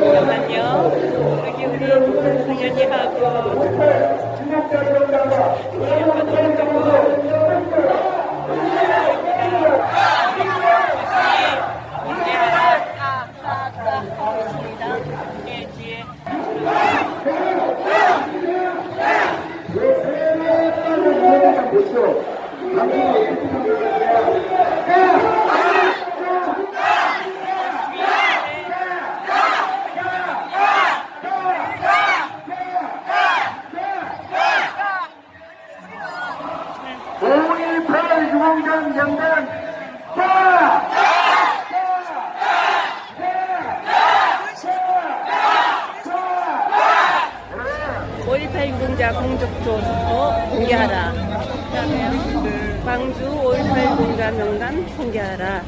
잠깐만요. 여기 우리 당연히하고 네, 뒤에 오 일팔 유공전 연단 자! 5.18 유공자 공적조 속도 공개하라. 그다음에 광주 5.18 유공자 명단 공개하라.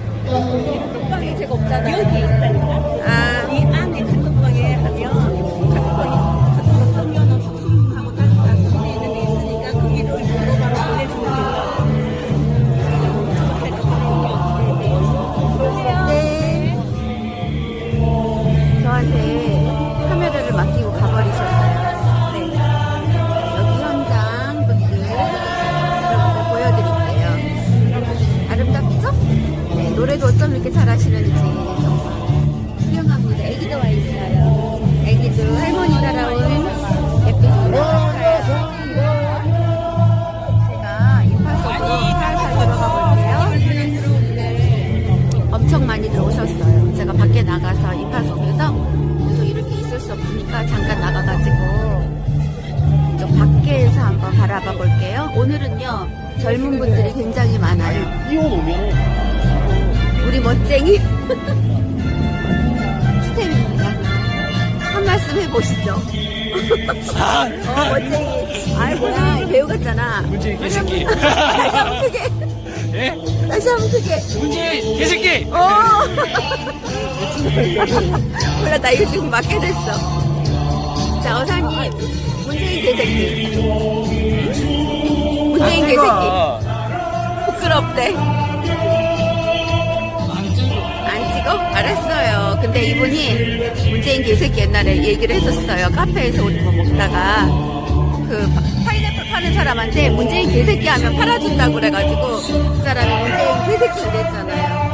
방에 제가 없잖아. 여기 노래도 어쩜 이렇게 잘하시는지 정말 훌륭합니다. 애기도 와 있어요. 애기도 할머니 따라온 예쁘십니다. 제가 인파석으로 살살 들어가 볼게요. 엄청 많이들 오셨어요. 제가 밖에 나가서 인파석에서 계속 이렇게 있을 수 없으니까 잠깐 나가가지고 좀 밖에서 한번 바라봐 볼게요. 오늘은요 젊은 분들이 굉장히 많아요. 띄워놓으면 우리 멋쟁이 스텝입니다. 한 말씀 해보시죠. 어 멋쟁이. 아이 뭐야 배우 같잖아. 문재인 개새끼. 다시 한번 크게. 예? 다시 한번 크게. 문재인 개새끼. 어. 몰라 나 이거 지금 맞게 됐어. 자 어사님 문재인 개새끼. 문재인 개새끼. 부끄럽대. 알았어요. 근데 이분이 문재인 개새끼 옛날에 얘기를 했었어요. 카페에서 우리 뭐 먹다가 그 파- 파인애플 파는 사람한테 문재인 개새끼 하면 팔아준다고 그래가지고 그 사람이 문재인 개새끼 이랬잖아요.